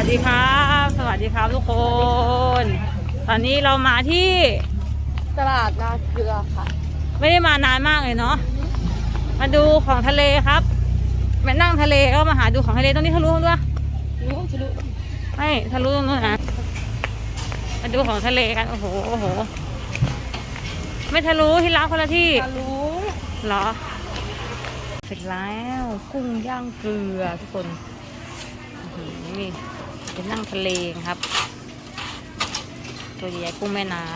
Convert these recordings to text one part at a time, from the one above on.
วัสดีครับ สวัสดีครับทุกคน ตอนนี้เรามาที่ตลาดนาเกลือค่ะ ไม่ได้มานานมากเลยเนาะ มาดูของทะเลครับมานั่งทะเลก็มาหาดูของทะเลตรงนี้ทะลุด้วยรู้จะรู้ไม่ทะลุตรงนู้นนะมาดูของทะเลกัน โอ้โห โอ้โห ไม่ทะลุที่ร้านคนละที่จะรู้เหรอ เสร็จแล้วกุ้งย่างเกลือทุกคนอื้อหือนี่ เป็นนั่งทะเลครับ ตัวใหญ่กุ้งแม่น้ำ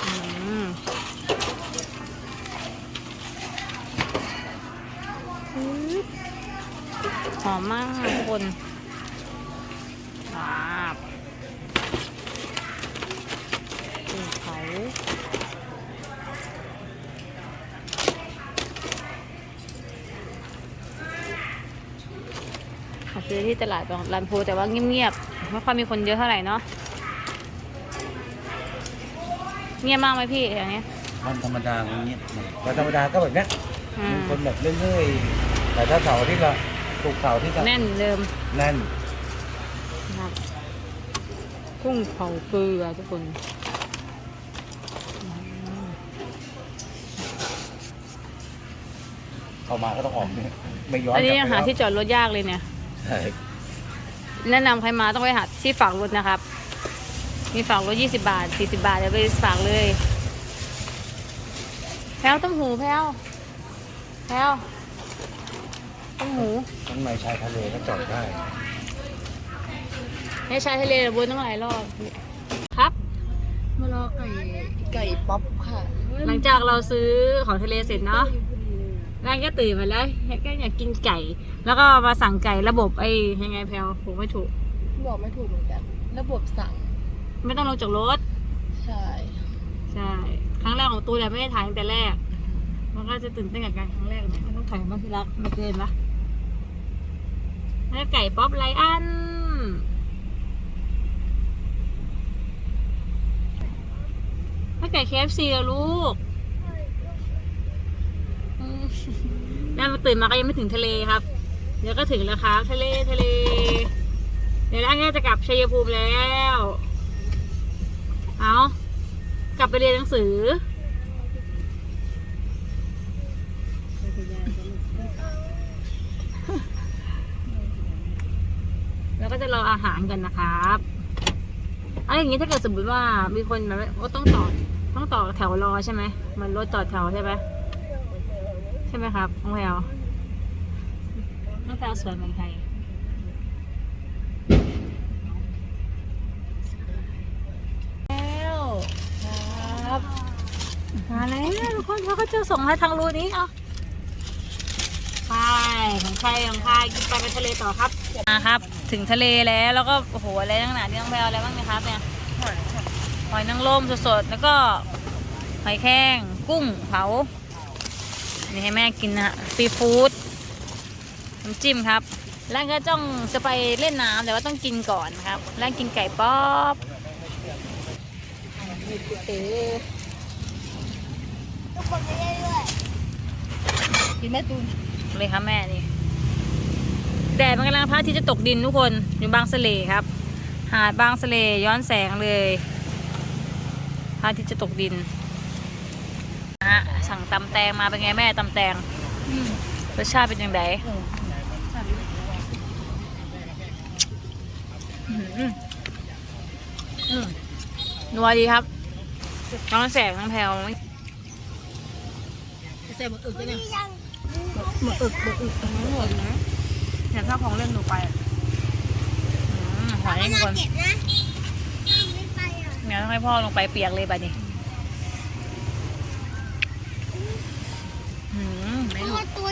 หออื้อหอมมากทุกคนว้าวกุ้งเผา มาซื้อ ที่ตลาดบางลานพูแต่ว่าเงียบๆไม่ค่อยมีคนเยอะเท่าไหร่เนาะเงียบมากไหมพี่อย่างเงี้ยวันธรรมดาอย่างเงี้ยวันธรรมดาก็แบบเนี้ยอืมมีคนแบบเรื่อยๆแต่ถ้าเสาร์อาที่เราถูกร์เสาร์อาที่เราแน่นเดิมแน่นนะครับกุ้งเผาเกลือทุกคนอืมเข้ามาก็ต้องออกเนี่ยไม่ย้อนอันนี้กลัยังบหาไปที่จอดรถยากเลยเนี่ยใช่ แนะนำใครมาต้องไปหาที่ฝากรถนะครับ มีฝากรถยี่สิบาทสี่สิบาทเดี๋ยวไปฝากเลย แพลวต้มหูแพลวแพลวต้มหูข้างในชายทะเลก็จอดได้ ให้ชายทะเลวนตั้งหลายรอบ ครับ มารอไก่ไก่ป๊อปค่ะ หลังจากเราซื้อของทะเลเสร็จเนาะ ร่างก็ตื่นมาแล้วก็อยากกินไก่ แล้วก็มาสั่งไก่ระบบไอ้ยังไงแพลวผมไม่ถูก บอกไม่ถูกเหมือนกัน ระบบสั่ง ไม่ต้องลงจากรถ ใช่ ใช่ ครั้งแรกของตูนแหละไม่ได้ถ่ายตั้งแต่แรก มันก็จะตื่นเต้นกับการครั้งแรกเนี่ยมันต้องถ่ายบ้างที่รักไม่เกินปะแล้วไก่ป๊อปไลอันถ้าไก่ KFC อะลูกอืม แล้วมาตื่นมาก็ยังไม่ถึงทะเลครับ เดี๋ยวก็ถึงแล้วครับ ทะเลทะเล เดี๋ยวอันนี้จะกลับชัยภูมิแล้ว เอากลับไปเรียนหนังสือ แล้วก็จะรออาหารกันนะครับอะไรอย่างนี้ถ้าเกิดสมมติว่ามีคนแบบว่าต้องต่อต้องต่อแถวรอใช่ไหมมันรถต่อแถวใช่ไหม ช่ไหมครับน้องแพลวน้องแพลวสวยเหมือนใครแล้วครับ มาแล้วทุกคนเขาก็จะส่งให้ทางรูนี้เอาไปของใครของใครกินไปไปทะเลต่อครับมาครับ ถึงทะเลแล้วแล้วก็โอ้โหอะไรตั้งหนานี่น้องแพลวอะไรบ้างเนะครับเนี่ยหอยนางรมสดๆแล้วก็หอยแครงกุ้งเผา นี่ให้แม่กินนะฮะซีฟู้ดน้ำจิ้มครับ แล้วก็จ้องจะไปเล่นน้ำแต่ว่าต้องกินก่อนครับ แล้วกินไก่ป๊อปเอ๊ะทุกคนไม่ได้ด้วยกินแม่ตูนเลยครับแม่นี่แดดมันกำลังพระอาทิตย์จะตกดินทุกคนอยู่บางสะเลครับ หาดบางสะเลย้อนแสงเลยพระอาทิตย์จะตกดินนะฮะสั่ง ตำแตงมาเป็นไงแม่ตำแตงรสชาติเป็นยังไงนัวดีครับน้องแสงน้องแพลวใส่หมึกอึกด้วยเนี่ยหมึกอึกหมึกอึกทั้งหมดนะเนี่ยถ้าของเล่นหนูไปอะอืมหอยให้ทุกคนเนี่ยต้องให้พ่อลงไปเปียกเลยบัดนี้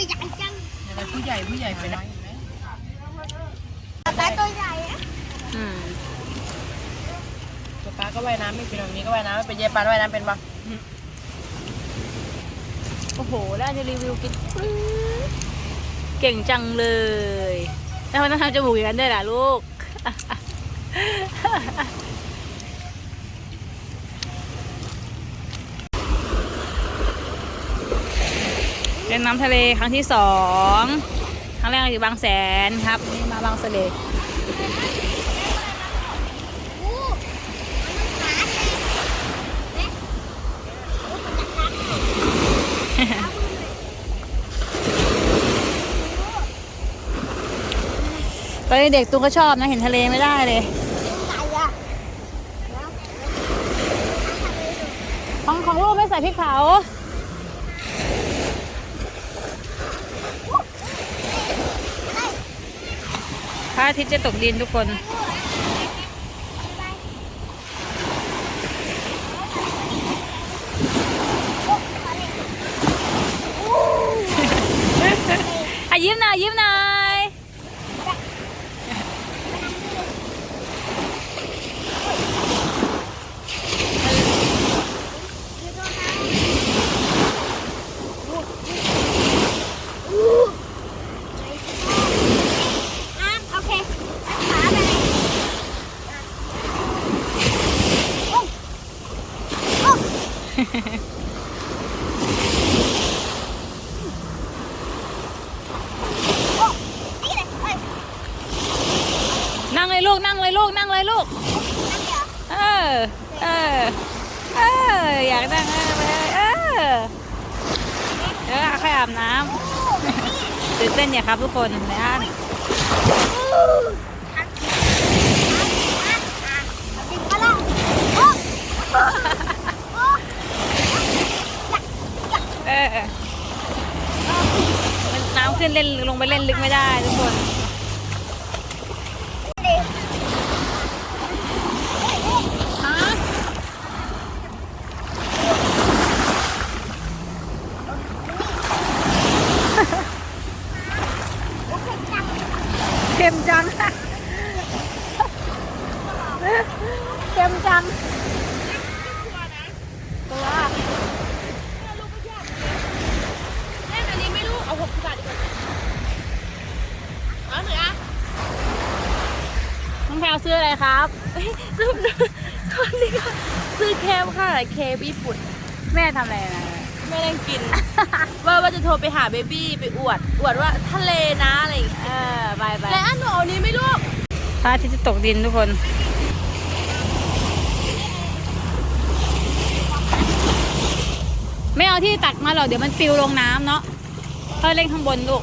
ใหญ่จังเดี๋ยวผู้ใหญ่ผู้ใหญ่ไปไหนปลาตัวใหญ่อะอืมตัวปลาก็ว่ายน้ำไม่เป็นแบบนี้ก็ว่ายน้ำไม่เป็นเยปลาว่ายน้ำเป็นปะโอ้โห แล้วอันจะรีวิวกินปึ้งเก่งจังเลยแล้วมันต้องทำจมูกอย่างนั้นด้วยล่ะลูก เล่นน้ำทะเลครั้งที่สองครั้งแรกอยู่บางแสนครับนี่มาบางเสลโอ้มันขาดเลยเอ๊ะโอ้มันจะขาดเลยเอามือหน่อยตอนเด็กตุ้งก็ชอบนะ เห็นทะเลไม่ได้เลยของของลูกไม่ใส่พริกเผา ระอาทิตย์จะตกดินทุกคน อะยิ้มหน่อยยิ้มหน่อยนั่งเลยลูกนั่งเลยลูกนั่งเลยลูก เออ เออ เออ อยากนั่งเออไปเลยเออเดี๋ยวค่อยอาบน้ำตื่นเต้นเนี่ยครับทุกคนในอ่านเออมันน้ำขึ้นเล่นลงไปเล่นลึกไม่ได้ทุกคน ฮะเค็มจัง เค็มจังตัว แม่อันนี้ไม่รู้ เอาหกสิบบาทดีกว่าเอาหน่อยอะ น้องแพลวซื้ออะไรครับ ซื้อตอนนี้ค่ะซื้อเคม ค่ะเคมญี่ปุ่น แม่ทำอะไรนะ ไม่ได้กิน ว่าว่าจะโทรไปหาเบบี้ไปอวด อวดว่าทะเลนะอะไรอย่างเงี้ยเออไปไปและอันหนูเอานี้ไม่รู้พระอาทิตย์จะตกดินทุกคน ไม่เอาที่ตักมาหรอกเดี๋ยวมันปลิวลงน้ำเนาะเออเล่นข้างบนลูก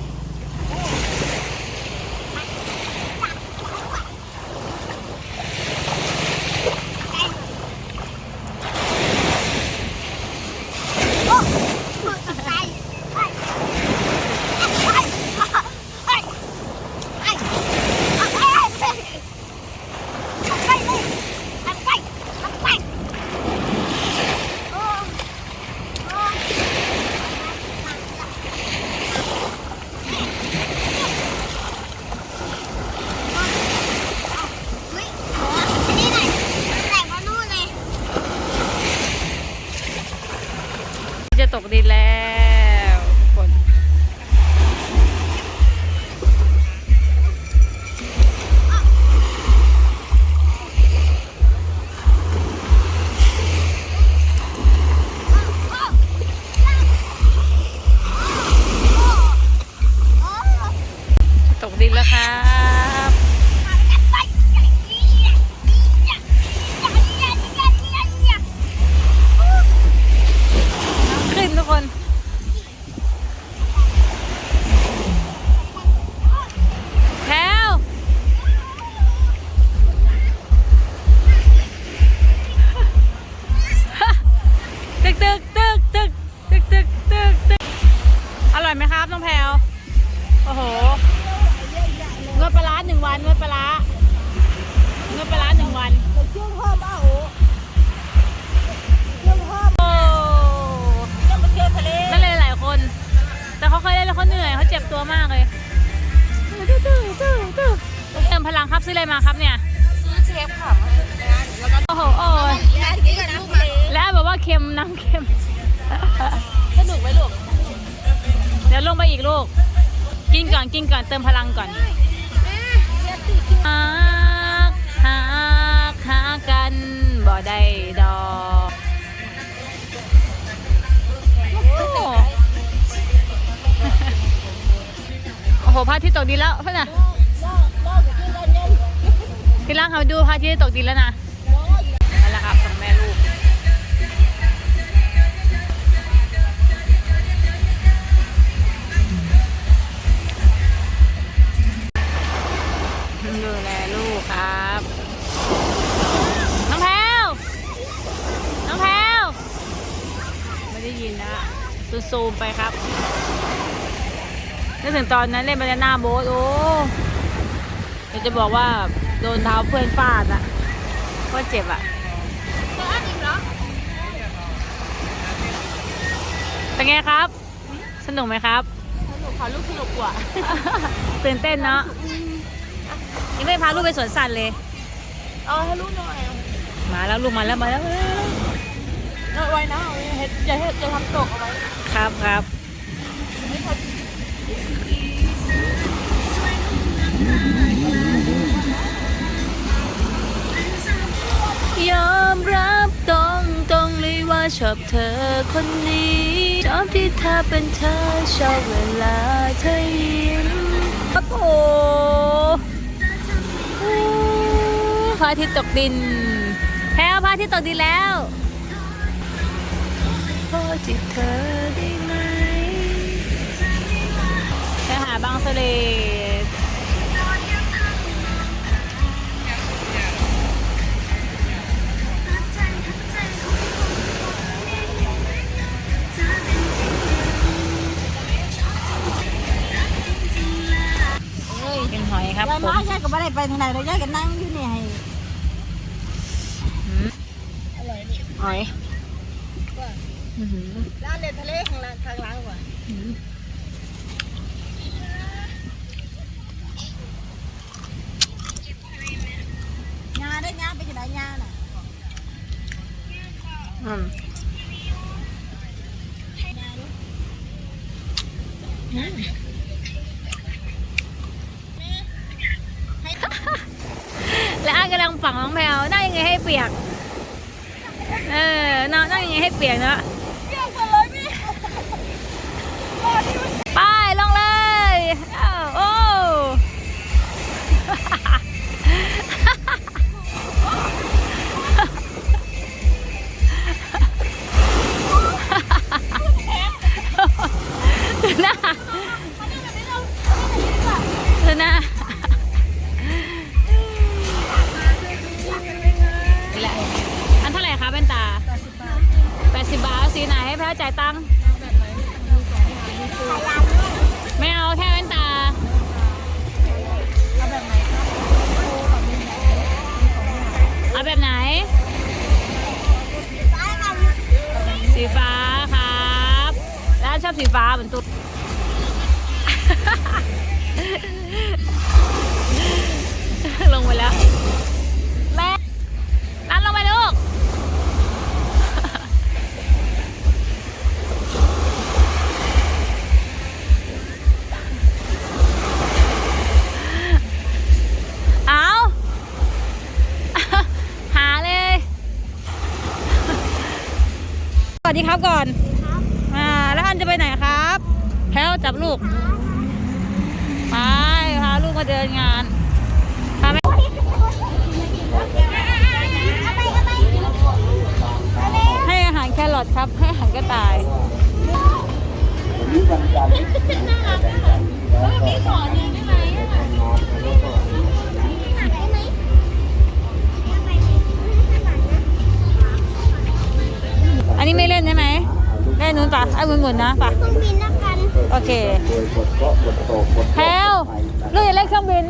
ออะไรมาครับเนี่ย ซื้อเชฟค่ะแล้วก็โอ้โหโอ้ยแล้วทีนี้ก่อนนะลูกมาแล้วแบบว่าเค็มน้ำเค็ม สนุกไหมลูกเดี๋ยวลงไปอีกลูก กินก่อนกินก่อนเติมพลังก่อนหากหากหากันบ่ได้ดอกโอ้โหโอ้โหพระอาทิตย์ตกดินแล้วเพื่อนน่ะ พี่ล่างเขาดูพระอาทิตย์ตกดินแล้วนะนั่นแหละครับสองแม่ลูกดูแลลูกครับ น้องแพลวน้องแพลวไม่ได้ยินนะซูมๆไปครับนึกถึงตอนนั้นเล่นบานาน่าโบ๊ทโอ้เดี๋ยวจะบอกว่า โดนเท้าเพื่อนฟาดอะก็เจ็บอะเป็นไงครับ สนุกไหมครับสนุกค่ะลูกสนุกกว่าตื่นเต้นเนาะยังไม่พาลูกไปสวนสัตว์เลยเอาให้ลูกหน่อยมาแล้วลูกมาแล้วมาแล้วมาแล้วเอาไว้นะเอาไว้เฮ็ดอย่าเฮ็ดอย่าทำตกเอาไว้ครับครับ ยอมรับตรงตรงเลยว่าชอบเธอคนนี้ ชอบที่เธอเป็นเธอ ชอบเวลาเธอยิ้มโอ้โหพระอาทิตย์ตกดินแพ้พระอาทิตย์ตกดินแล้วพอจิตเธอได้ไหมไปหาบางสะเล อยครับยายผมมายายก็ไม่ได้ไปทางไหนเลยยายก็นั่งอยู่นี่ให้อืมอร่อยนี่หอยอื้อหือร้านเด็ดทะเลข้างล่างข้างล่างกว่าอืมยาได้ยาไปจะได้ยาน่ะอืมและอ้างกำลังฝังน้องแพลวนั่งยังไงให้เปียก เออนั่งนั่งยังไงให้เปียกเนาะเยี่ยมกันเลยพี่ไปลงเลยโอ้หน้า วัสดีครับก่อนอ่าแล้วอันจะไปไหนครับแพลวจับลูกไปพาลูกมาเดินงานพาแม่ให้อาหารแครอทครับ ให้อาหารกระต่ายอันนี้ไม่เล่นใช่ไหมเล่น นู้นปะเอาหมุนๆนะปะต้องบินแล้วกันโอเคแพลวลูกอย่าเล่นเครื่องบิน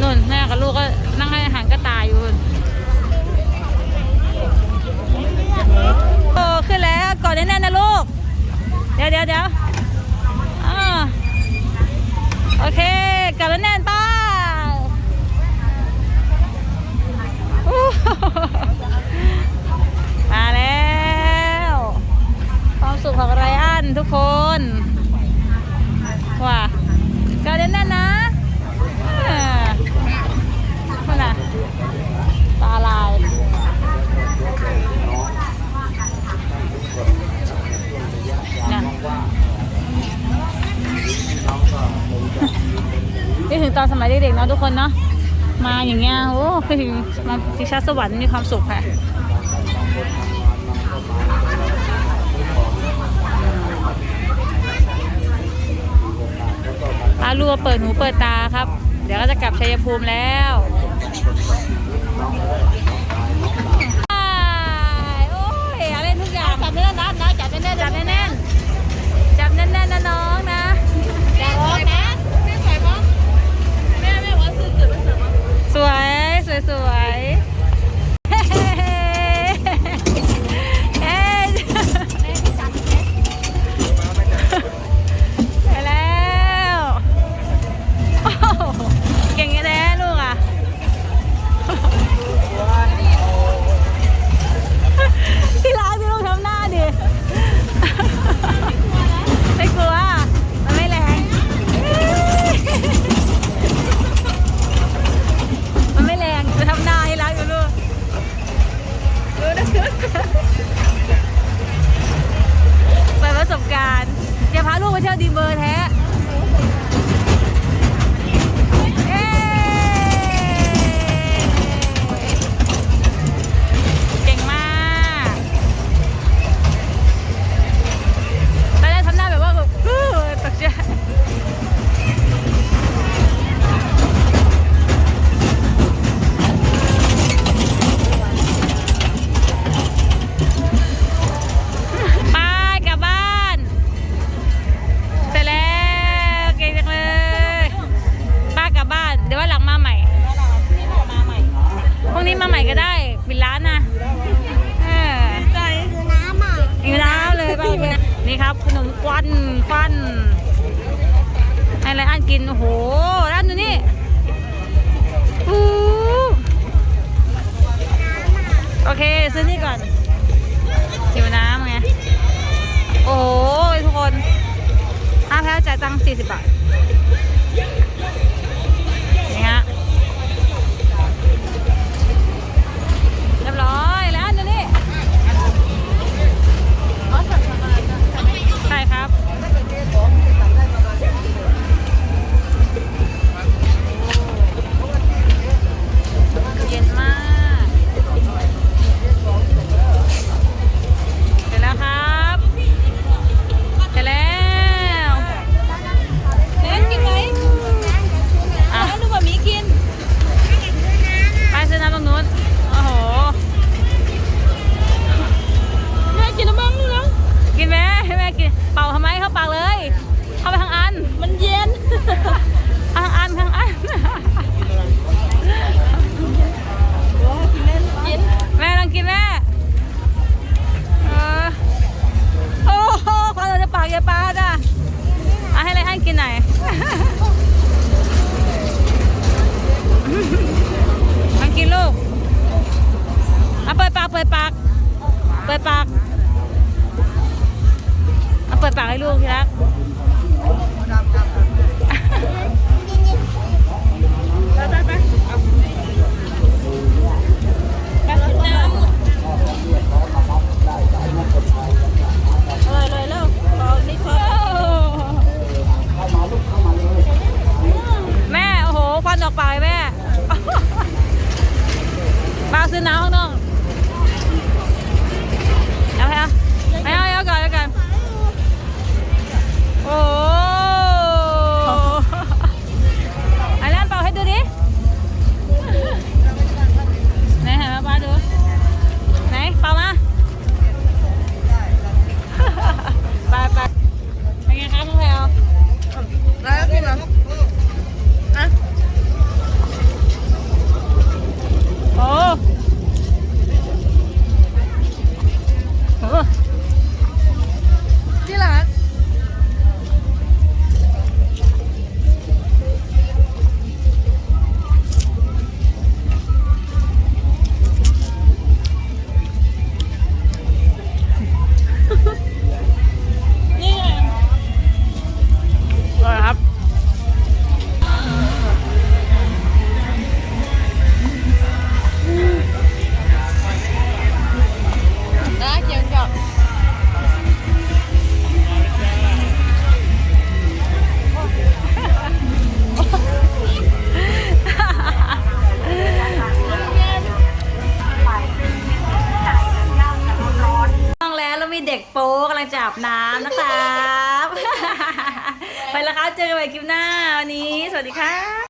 นุ่นแม่กับลูกก็นั่งให้อาหารกระต่ายอยู่นู่นโอ้ขึ้นแล้วกอดแน่นๆนะลูก เดี๋ยวเดี๋ยวเดี๋ยวอ่าโอเคกอดแน่นๆไป้ามา มาทิชาสวรรค์มีความสุขค่ะอาลัวเปิดหูเปิดตาครับ เดี๋ยวก็จะกลับชัยภูมิแล้วโอ้ยอะไรทุกอย่างจับแน่นนะจับแน่นจับแน่นจับแน่นนะน้องนะจับนะสวยปะแม่แม่ว่าสื่อเกิดเป็สวยสวย สวย ซื้อนี่ก่อนหิวน้ำไง โอ้โหทุกคนห้าแพ้วจ่ายตังค์สี่สิบบาท ปิดปากเอาเปิดปากให้ลูกที่รักแม่ โอ้โหควันออกปากแม่ปากซื้อน้ำข้างนอก